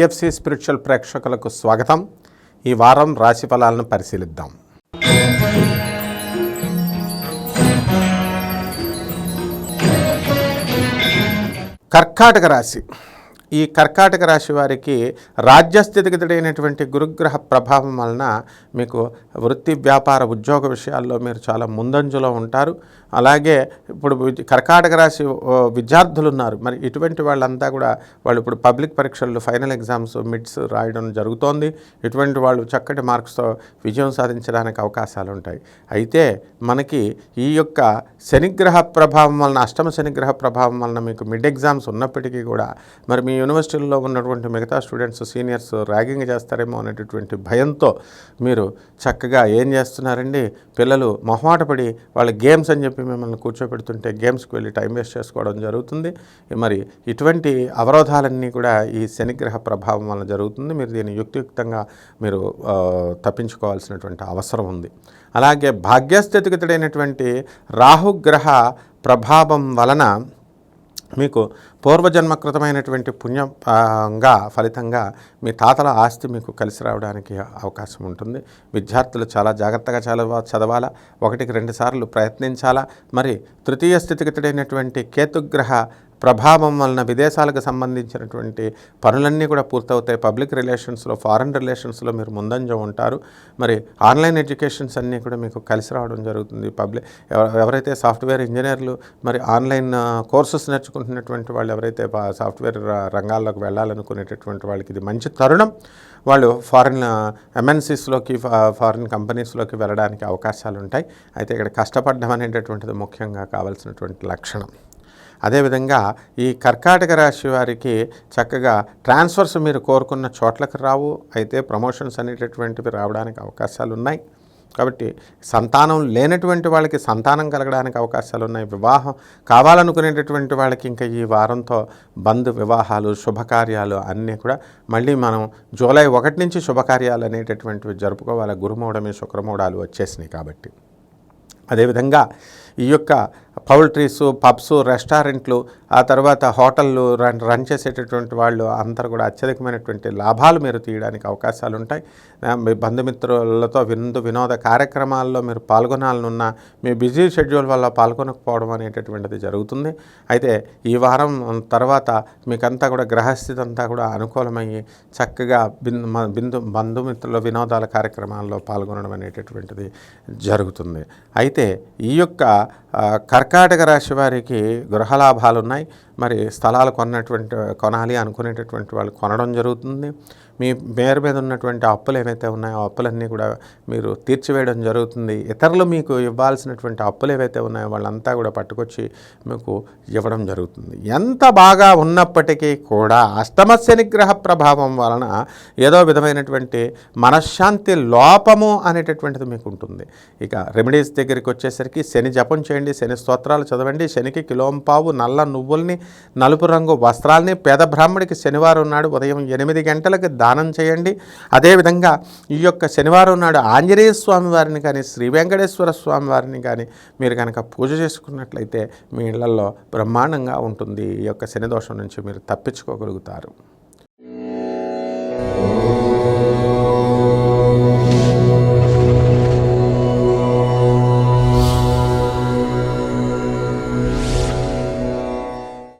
IFC spiritual ప్రేక్షకులకు స్వాగతం. ఈ వారం రాశి ఫలాలను పరిశీలిద్దాం. కర్కాటక రాశి. ఈ కర్కాటక రాశి వారికి రాజ్యస్థితిగతుడైనటువంటి గురుగ్రహ ప్రభావం వలన మీకు వృత్తి వ్యాపార ఉద్యోగ విషయాల్లో మీరు చాలా ముందంజలో ఉంటారు. అలాగే ఇప్పుడు కర్కాటక రాశి విద్యార్థులు ఉన్నారు మరి ఇటువంటి వాళ్ళంతా కూడా వాళ్ళు ఇప్పుడు పబ్లిక్ పరీక్షలు ఫైనల్ ఎగ్జామ్స్ మిడ్స్ రాయడం జరుగుతోంది. ఇటువంటి వాళ్ళు చక్కటి మార్క్స్తో విజయం సాధించడానికి అవకాశాలు ఉంటాయి. అయితే మనకి ఈ యొక్క శనిగ్రహ ప్రభావం వలన అష్టమ శనిగ్రహ ప్రభావం వలన మీకు మిడ్ ఎగ్జామ్స్ ఉన్నప్పటికీ కూడా మరి మీ యూనివర్సిటీల్లో ఉన్నటువంటి మిగతా స్టూడెంట్స్ సీనియర్స్ ర్యాగింగ్ చేస్తారేమో అనేటటువంటి భయంతో మీరు చక్కగా ఏం చేస్తున్నారండి? పిల్లలు మొహమాటపడి వాళ్ళ గేమ్స్ అని చెప్పి మిమ్మల్ని కూర్చోబెడుతుంటే గేమ్స్కి వెళ్ళి టైం వేస్ట్ చేసుకోవడం జరుగుతుంది. మరి ఇటువంటి అవరోధాలన్నీ కూడా ఈ శనిగ్రహ ప్రభావం వలన జరుగుతుంది. మీరు దీన్ని యుక్తియుక్తంగా మీరు తప్పించుకోవాల్సినటువంటి అవసరం ఉంది. అలాగే భాగ్యస్థితిగతుడైనటువంటి రాహుగ్రహ ప్రభావం వలన మీకు పూర్వజన్మకృతమైనటువంటి పుణ్యంగా ఫలితంగా మీ తాతల ఆస్తి మీకు కలిసి రావడానికి అవకాశం ఉంటుంది. విద్యార్థులు చాలా జాగ్రత్తగా చదవ చదవాలా? ఒకటికి రెండుసార్లు ప్రయత్నించాలా? మరి తృతీయ స్థితిగతుడైనటువంటి కేతుగ్రహ ప్రభావం వలన విదేశాలకు సంబంధించినటువంటి పనులన్నీ కూడా పూర్తవుతాయి. పబ్లిక్ రిలేషన్స్లో ఫారెన్ రిలేషన్స్లో మీరు ముందంజ ఉంటారు. మరి ఆన్లైన్ ఎడ్యుకేషన్స్ అన్నీ కూడా మీకు కలిసి రావడం జరుగుతుంది. పబ్లిక్ ఎవరైతే సాఫ్ట్వేర్ ఇంజనీర్లు మరి ఆన్లైన్ కోర్సెస్ నేర్చుకుంటున్నటువంటి వాళ్ళు ఎవరైతే సాఫ్ట్వేర్ రంగాల్లోకి వెళ్ళాలనుకునేటటువంటి వాళ్ళకి ఇది మంచి తరుణం. వాళ్ళు ఫారిన్ ఎంఎన్సీస్లోకి ఫారిన్ కంపెనీస్లోకి వెళ్ళడానికి అవకాశాలు ఉంటాయి అయితే ఇక్కడ కష్టపడడం అనేటటువంటిది ముఖ్యంగా కావాల్సినటువంటి లక్షణం. అదేవిధంగా ఈ కర్కాటక రాశి వారికి చక్కగా ట్రాన్స్ఫర్స్ మీరు కోరుకున్న చోట్లకు రావు. అయితే ప్రమోషన్స్ అనేటటువంటివి రావడానికి అవకాశాలు ఉన్నాయి. కాబట్టి సంతానం లేనటువంటి వాళ్ళకి సంతానం కలగడానికి అవకాశాలు ఉన్నాయి. వివాహం కావాలనుకునేటటువంటి వాళ్ళకి ఇంకా ఈ వారంతో బంధు వివాహాలు శుభకార్యాలు అన్నీ కూడా మళ్ళీ మనం జూలై ఒకటి నుంచి శుభకార్యాలు అనేటటువంటివి జరుపుకోవాలి. గురుమూడమి శుక్రమూడాలు వచ్చేసినాయి కాబట్టి. అదేవిధంగా ఈ యొక్క పౌల్ట్రీస్ పబ్స్ రెస్టారెంట్లు ఆ తర్వాత హోటళ్ళు రన్ రన్ చేసేటటువంటి వాళ్ళు అందరూ కూడా అత్యధికమైనటువంటి లాభాలు మీరు తీయడానికి అవకాశాలు ఉంటాయి మీ బంధుమిత్రులతో విందు వినోద కార్యక్రమాల్లో మీరు పాల్గొనాలనున్న మీ బిజీ షెడ్యూల్ వల్ల పాల్గొనకపోవడం అనేటటువంటిది జరుగుతుంది. అయితే ఈ వారం తర్వాత మీకంతా కూడా గ్రహస్థితి అంతా కూడా అనుకూలమయ్యి చక్కగా బిందు బిందు బంధుమిత్రుల వినోదాల కార్యక్రమాల్లో పాల్గొనడం అనేటటువంటిది జరుగుతుంది. అయితే ఈ యొక్క కర్కాటక రాశి వారికి గృహలాభాలు ఉన్నాయి మరి స్థలాలు కొన్నటువంటి కొనాలి అనుకునేటటువంటి వాళ్ళు కొనడం జరుగుతుంది. మీ పేరు మీద ఉన్నటువంటి అప్పులు ఏవైతే ఉన్నాయో ఆ అప్పులన్నీ కూడా మీరు తీర్చివేయడం జరుగుతుంది. ఇతరులు మీకు ఇవ్వాల్సినటువంటి అప్పులు ఏవైతే ఉన్నాయో వాళ్ళంతా కూడా పట్టుకొచ్చి మీకు ఇవ్వడం జరుగుతుంది. ఎంత బాగా ఉన్నప్పటికీ కూడా అష్టమ శనిగ్రహ ప్రభావం వలన ఏదో విధమైనటువంటి మనశ్శాంతి లోపము అనేటటువంటిది మీకు ఉంటుంది. ఇక రెమెడీస్ దగ్గరికి వచ్చేసరికి శని జపం చేయండి శని స్తోత్రాలు చదవండి శనికి కిలోంపావు నల్ల నువ్వుల్ని నలుపు రంగు వస్త్రాల్ని పేద బ్రాహ్మడికి శనివారం నాడు ఉదయం ఎనిమిది గంటలకు దా దానం చేయండి. అదేవిధంగా ఈ యొక్క శనివారం నాడు ఆంజనేయ స్వామి వారిని కానీ శ్రీ వెంకటేశ్వర స్వామి వారిని కానీ మీరు కనుక పూజ చేసుకున్నట్లయితే మీ ఇళ్ళలో బ్రహ్మాండంగా ఉంటుంది. ఈ యొక్క శని దోషం నుంచి మీరు తప్పించుకోగలుగుతారు.